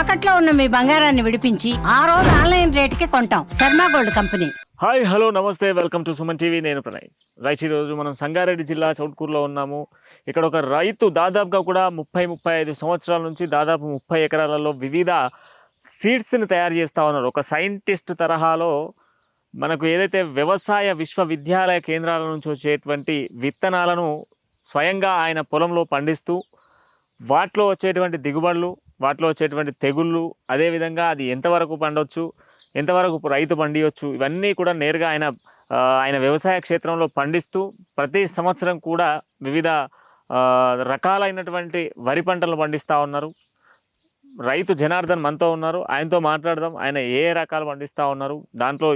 తాకట్లో ఉన్న మీ బంగారాన్ని విడిపించి ఆ రోజు ఆన్లైన్ రేటుకి కొంటాం. Sharma gold company. Hi hello నమస్తే వెల్కమ్ టు సుమన్ టీవీ నేను ప్రణయ్. రైట్ ఈరోజు మనం సంగారెడ్డి జిల్లా చౌట్కూరులో ఉన్నాము. ఇక్కడ ఒక రైతు దాదాపుగా కూడా ముప్పై ముప్పై ఐదు సంవత్సరాల నుంచి దాదాపు ముప్పై ఎకరాలలో వివిధ సీడ్స్ని తయారు చేస్తూ ఉన్నారు. ఒక సైంటిస్ట్ తరహాలో మనకు ఏదైతే వ్యవసాయ విశ్వవిద్యాలయ కేంద్రాల నుంచి వచ్చేటువంటి విత్తనాలను స్వయంగా ఆయన పొలంలో పండిస్తూ వాటిలో వచ్చేటువంటి దిగుబడులు వాటిలో వచ్చేటువంటి తెగుళ్ళు అదేవిధంగా అది ఎంతవరకు పండొచ్చు ఎంతవరకు రైతు పండియొచ్చు ఇవన్నీ కూడా నేరుగా ఆయన ఆయన వ్యవసాయ క్షేత్రంలో పండిస్తూ ప్రతి సంవత్సరం కూడా వివిధ ఆ, రకాలైనటువంటి వరి పంటలు పండిస్తూ ఉన్నారు. రైతు జనార్దన్ మనతో ఉన్నారు. ఆయనతో మాట్లాడదాం. ఆయన ఏ రకాలు పండిస్తూ ఉన్నారు. దాంట్లో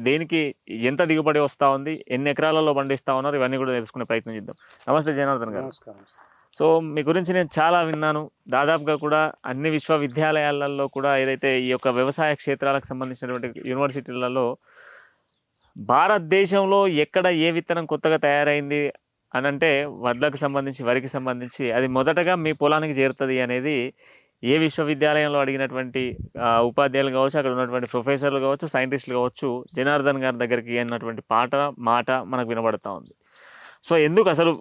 దేనికి ఎంత దిగుబడి వస్తూ ఉంది ఎన్ని ఎకరాలలో పండిస్తూ ఉన్నారు ఇవన్నీ కూడా తెలుసుకునే ప్రయత్నం చేద్దాం. నమస్తే జనార్దన్ గారు. నమస్కారం సో మీ గురించి నేను చాలా విన్నాను. దాదాపుగా కూడా అన్ని విశ్వవిద్యాలయాలలో కూడా ఏదైతే ఈ యొక్క వ్యవసాయ క్షేత్రాలకు సంబంధించినటువంటి యూనివర్సిటీలలో భారతదేశంలో ఎక్కడ ఏ విత్తనం కొత్తగా తయారైంది అని అంటే వడ్లకు సంబంధించి వరికి సంబంధించి అది మొదటగా మీ పొలానికి చేరుతుంది అనేది ఏ విశ్వవిద్యాలయంలో అడిగినటువంటి ఉపాధ్యాయులు కావచ్చు అక్కడ ఉన్నటువంటి ప్రొఫెసర్లు కావచ్చు సైంటిస్టులు కావచ్చు జనార్దన్ గారి దగ్గరికి అన్నటువంటి పాట మాట మనకు వినబడతా ఉంది. సో ఎందుకు అసలు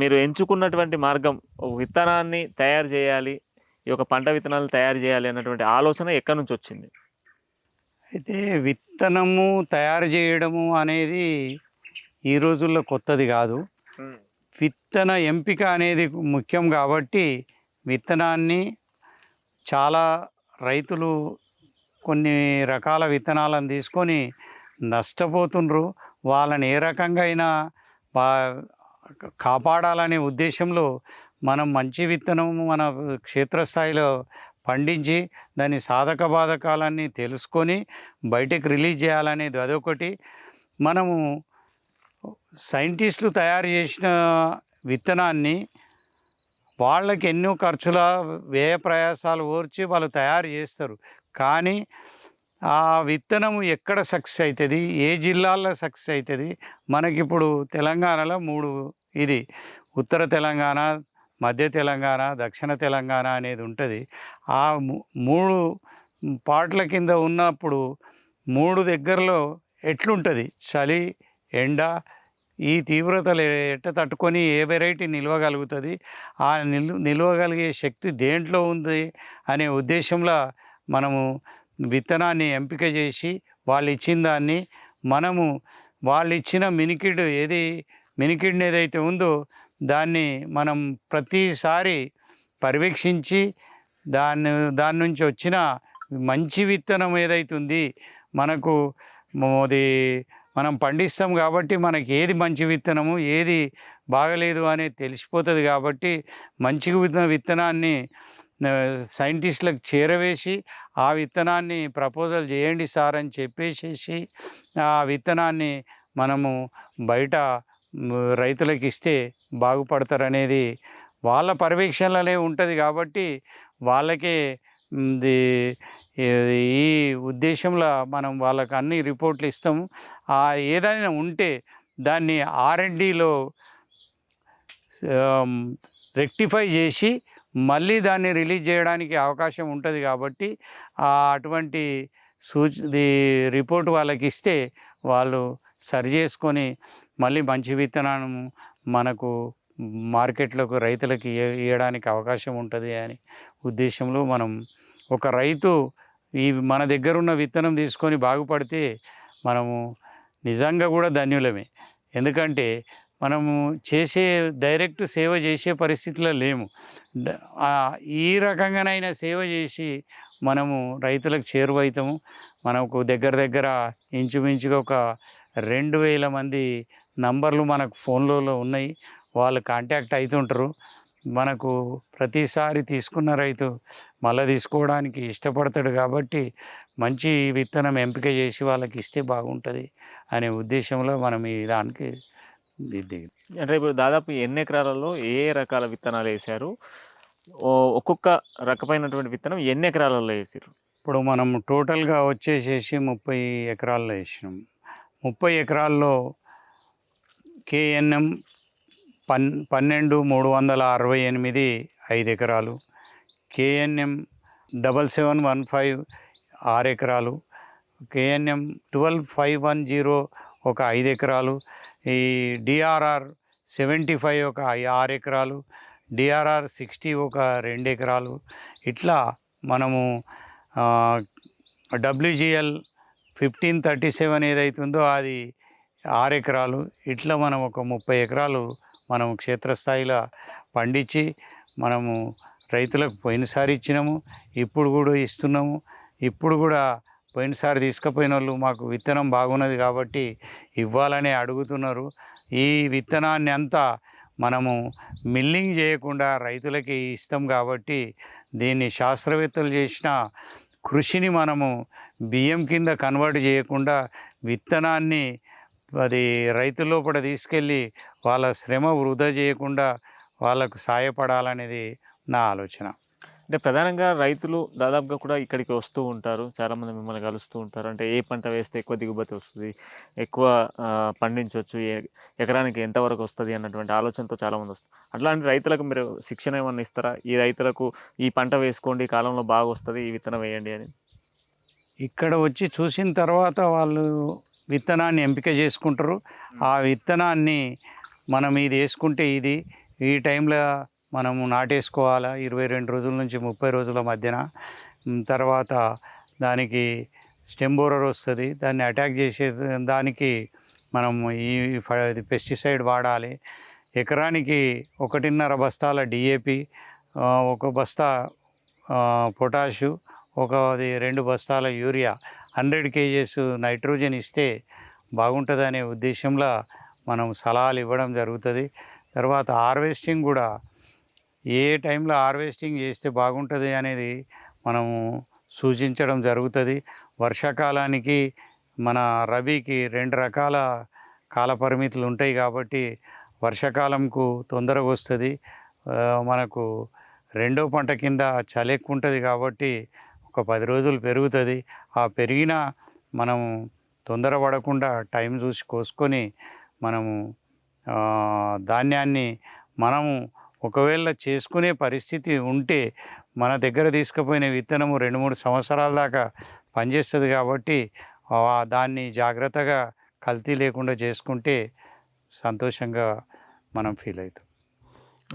మీరు ఎంచుకున్నటువంటి మార్గం విత్తనాన్ని తయారు చేయాలి ఈ యొక్క పంట విత్తనాలు తయారు చేయాలి అన్నటువంటి ఆలోచన ఎక్కడి నుంచి వచ్చింది? అయితే విత్తనము తయారు చేయడము అనేది ఈ రోజుల్లో కొత్తది కాదు. విత్తన ఎంపిక అనేది ముఖ్యం కాబట్టి విత్తనాన్ని చాలా రైతులు కొన్ని రకాల విత్తనాలను తీసుకొని నష్టపోతుండ్రు. వాళ్ళని ఏ రకంగా అయినా కాపాడాలనే ఉద్దేశంలో మనం మంచి విత్తనం మన క్షేత్రస్థాయిలో పండించి దాని సాధక బాధకాలన్నీ తెలుసుకొని బయటకు రిలీజ్ చేయాలనేది అదొకటి. మనము సైంటిస్టులు తయారు చేసిన విత్తనాన్ని వాళ్ళకి ఎన్నో ఖర్చుల వ్యయ ప్రయాసాలు ఓర్చి వాళ్ళు తయారు చేస్తారు. కానీ ఆ విత్తనము ఎక్కడ సక్సెస్ అవుతుంది ఏ జిల్లాల్లో సక్సెస్ అవుతుంది మనకిప్పుడు తెలంగాణలో మూడు ఇది. ఉత్తర తెలంగాణ మధ్య తెలంగాణ దక్షిణ తెలంగాణ అనేది ఉంటుంది. ఆ మూడు పాటల కింద ఉన్నప్పుడు మూడు దగ్గరలో ఎట్లుంటుంది? చలి ఎండ ఈ తీవ్రతలు ఎట్ట తట్టుకొని ఏ వెరైటీ నిల్వగలుగుతుంది? ఆ నిల్వ నిల్వగలిగే శక్తి దేంట్లో ఉంది? అనే ఉద్దేశంలో మనము విత్తనాన్ని ఎంపిక చేసి వాళ్ళు ఇచ్చిన దాన్ని మనము వాళ్ళు ఇచ్చిన మినికిడ్ ఏది మినికిడ్ని ఏదైతే ఉందో దాన్ని మనం ప్రతిసారి పర్యవేక్షించి దాన్ని దాని నుంచి వచ్చిన మంచి విత్తనం ఏదైతే ఉంది మనకు అది మనం పండిస్తాం కాబట్టి మనకి ఏది మంచి విత్తనము ఏది బాగలేదు అనేది తెలిసిపోతుంది కాబట్టి మంచి విత్తన విత్తనాన్ని సైంటిస్టులకు చేరవేసి ఆ విత్తనాన్ని ప్రపోజల్ చేయండి సార్ అని చెప్పేసేసి ఆ విత్తనాన్ని మనము బయట రైతులకు ఇస్తే బాగుపడతారనేది వాళ్ళ పర్యవేక్షణలే ఉంటుంది కాబట్టి వాళ్ళకే ఈ- ఉద్దేశంలో మనం వాళ్ళకు అన్ని రిపోర్ట్లు ఇస్తాము. ఆ ఏదైనా ఉంటే దాన్ని ఆర్ఎండిలో రెక్టిఫై చేసి మళ్ళీ దాన్ని రిలీజ్ చేయడానికి అవకాశం ఉంటుంది కాబట్టి అటువంటి సూచ ది రిపోర్ట్ వాళ్ళకి ఇస్తే వాళ్ళు సరి చేసుకొని మళ్ళీ మంచి విత్తనాలను మనకు మార్కెట్లోకి రైతులకి ఇవ్వడానికి అవకాశం ఉంటుంది అని ఉద్దేశంలో మనం ఒక రైతు ఈ మన దగ్గర ఉన్న విత్తనం తీసుకొని బాగుపడితే మనము నిజంగా కూడా ధన్యులమే. ఎందుకంటే మనము చేసే డైరెక్ట్ సేవ చేసే పరిస్థితిలో లేము. ఈ రకంగానైనా సేవ చేసి మనము రైతులకు చేరువైతాము. మనకు దగ్గర దగ్గర ఇంచుమించుగా ఒక రెండు వేల మంది నంబర్లు మనకు ఫోన్లలో ఉన్నాయి. వాళ్ళు కాంటాక్ట్ అవుతుంటారు మనకు ప్రతిసారి తీసుకున్న రైతు మళ్ళీ తీసుకోవడానికి ఇష్టపడతాడు కాబట్టి మంచి విత్తనం ఎంపిక చేసి వాళ్ళకి ఇస్తే బాగుంటుంది అనే ఉద్దేశంలో మనం ఈ దానికి అంటే ఇప్పుడు దాదాపు ఎన్ని ఎకరాలలో ఏ రకాల విత్తనాలు వేశారు ఒక్కొక్క రకమైనటువంటి విత్తనం ఎన్ని ఎకరాలలో వేసారు ఇప్పుడు మనం టోటల్గా వచ్చేసేసి ముప్పై ఎకరాల్లో వేసినాం. ముప్పై ఎకరాల్లో కేఎన్ఎం పన్ పన్నెండు మూడు వందల అరవై ఎనిమిది ఐదు ఎకరాలు KNM double seven one five ఆరు ఎకరాలు KNM twelve five one zero ఒక ఐదు ఎకరాలు. ఈ డిఆర్ఆర్ సెవెంటీ ఫైవ్ ఒక ఆరు ఎకరాలు. డిఆర్ఆర్ సిక్స్టీ ఒక రెండు ఎకరాలు. ఇట్లా మనము డబ్ల్యూజిఎల్ ఫిఫ్టీన్ థర్టీ సెవెన్ ఏదైతుందో అది ఆరు ఎకరాలు. ఇట్లా మనం ఒక ముప్పై ఎకరాలు మనం క్షేత్రస్థాయిలో పండించి మనము రైతులకు పోయినసారి ఇచ్చినాము. ఇప్పుడు కూడా ఇస్తున్నాము. ఇప్పుడు కూడా పోయినసారి తీసుకుపోయిన వాళ్ళు మాకు విత్తనం బాగున్నది కాబట్టి ఇవ్వాలని అడుగుతున్నారు. ఈ విత్తనాన్ని అంతా మనము మిల్లింగ్ చేయకుండా రైతులకి ఇస్తాం కాబట్టి దీన్ని శాస్త్రవేత్తలు చేసిన కృషిని మనము బియ్యం కింద కన్వర్ట్ చేయకుండా విత్తనాన్ని అది రైతుల లోపల తీసుకెళ్ళి వాళ్ళ శ్రమ వృధా చేయకుండా వాళ్ళకు సాయపడాలనేది నా ఆలోచన. అంటే ప్రధానంగా రైతులు దాదాపుగా కూడా ఇక్కడికి వస్తూ ఉంటారు. చాలామంది మిమ్మల్ని కలుస్తూ ఉంటారు. అంటే ఏ పంట వేస్తే ఎక్కువ దిగుబడి వస్తుంది ఎక్కువ పండించవచ్చు ఏ ఎకరానికి ఎంతవరకు వస్తుంది అన్నటువంటి ఆలోచనతో చాలామంది వస్తారు అట్లాంటి రైతులకు మీరు శిక్షణ ఏమన్నా ఇస్తారా? ఈ రైతులకు ఈ పంట వేసుకోండి ఈ కాలంలో బాగా వస్తుంది ఈ విత్తనం వేయండి అని. ఇక్కడ వచ్చి చూసిన తర్వాత వాళ్ళు విత్తనాన్ని ఎంపిక చేసుకుంటారు. ఆ విత్తనాన్ని మనం ఇది వేసుకుంటే ఇది ఈ టైంలో మనము నాటేసుకోవాలా? ఇరవై రెండు రోజుల నుంచి ముప్పై రోజుల మధ్యన. తర్వాత దానికి స్టెంబోరర్ వస్తుంది. దాన్ని అటాక్ చేసే దానికి మనం ఈ పెస్టిసైడ్ వాడాలి. ఎకరానికి ఒకటిన్నర బస్తాల డిఏపి ఒక బస్తా పొటాషు ఒక అది రెండు బస్తాల యూరియా హండ్రెడ్ కేజెస్ నైట్రోజన్ ఇస్తే బాగుంటుందనే ఉద్దేశంలో మనం సలహాలు ఇవ్వడం జరుగుతుంది. తర్వాత హార్వెస్టింగ్ కూడా ఏ టైంలో హార్వెస్టింగ్ చేస్తే బాగుంటుంది అనేది మనము సూచించడం జరుగుతుంది. వర్షాకాలానికి మన రబీకి రెండు రకాల కాల పరిమితులు ఉంటాయి కాబట్టి వర్షాకాలంకు తొందరగా వస్తుంది. మనకు రెండో పంట కింద చలి ఎక్కువ ఉంటుంది కాబట్టి ఒక పది రోజులు పెరుగుతుంది. ఆ పెరిగిన మనం తొందరపడకుండా టైం చూసి కోసుకొని మనము ధాన్యాన్ని మనము ఒకవేళ చేసుకునే పరిస్థితి ఉంటే మన దగ్గర తీసుకుపోయిన విత్తనము రెండు మూడు సంవత్సరాల దాకా పనిచేస్తుంది కాబట్టి దాన్ని జాగ్రత్తగా కల్తీ లేకుండా చేసుకుంటే సంతోషంగా మనం ఫీల్ అవుతాం.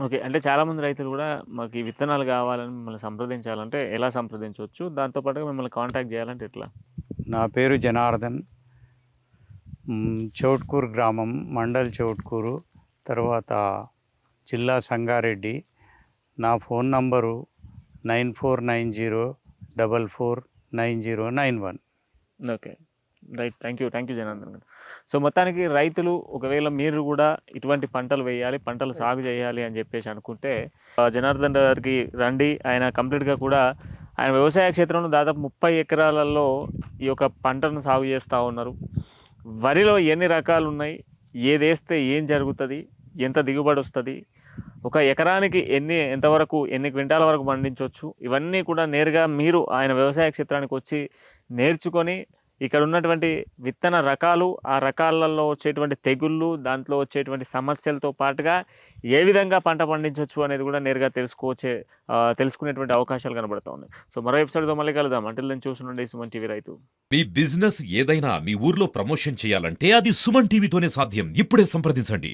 ఓకే. అంటే చాలామంది రైతులు కూడా మాకు ఈ విత్తనాలు కావాలని మిమ్మల్ని సంప్రదించాలంటే ఎలా సంప్రదించవచ్చు? దాంతోపాటుగా మిమ్మల్ని కాంటాక్ట్ చేయాలంటే ఎట్లా? నా పేరు జనార్దన్. చౌట్కూరు గ్రామం మండల్ చౌట్కూరు. తర్వాత జిల్లా సంగారెడ్డి. నా phone number nine four nine zero double four nine zero nine one. Okay. Right. Thank you. Thank you Janardhan garu. So మొత్తానికి రైతులు ఒకవేళ మీరు కూడా ఇటువంటి పంటలు వేయాలి పంటలు సాగు చేయాలి అని చెప్పేసి అనుకుంటే జనార్దన్ గారికి రండి. ఆయన కంప్లీట్గా కూడా ఆయన వ్యవసాయ క్షేత్రంలో దాదాపు ముప్పై ఎకరాలలో ఈ యొక్క పంటను సాగు చేస్తూ ఉన్నారు. వరిలో ఎన్ని రకాలు ఉన్నాయి ఏది వేస్తే ఏం జరుగుతుంది ఎంత దిగుబడి వస్తుంది ఒక ఎకరానికి ఎన్ని ఎంతవరకు ఎన్ని క్వింటాల వరకు పండించవచ్చు ఇవన్నీ కూడా నేరుగా మీరు ఆయన వ్యవసాయ క్షేత్రానికి వచ్చి నేర్చుకొని ఇక్కడ ఉన్నటువంటి విత్తన రకాలు ఆ రకాలలో వచ్చేటువంటి తెగుళ్ళు దాంట్లో వచ్చేటువంటి సమస్యలతో పాటుగా ఏ విధంగా పంట పండించవచ్చు అనేది కూడా నేరుగా తెలుసుకోవచ్చే తెలుసుకునేటువంటి అవకాశాలు కనబడతా ఉన్నాయి. సో మరో ఎపిసోడ్తో మళ్ళీ కలుద్దాం. అంటే నేను చూస్తుండే సుమన్ టీవీ రైతు. మీ బిజినెస్ ఏదైనా మీ ఊర్లో ప్రమోషన్ చేయాలంటే అది సుమన్ టీవీతోనే సాధ్యం. ఇప్పుడే సంప్రదించండి.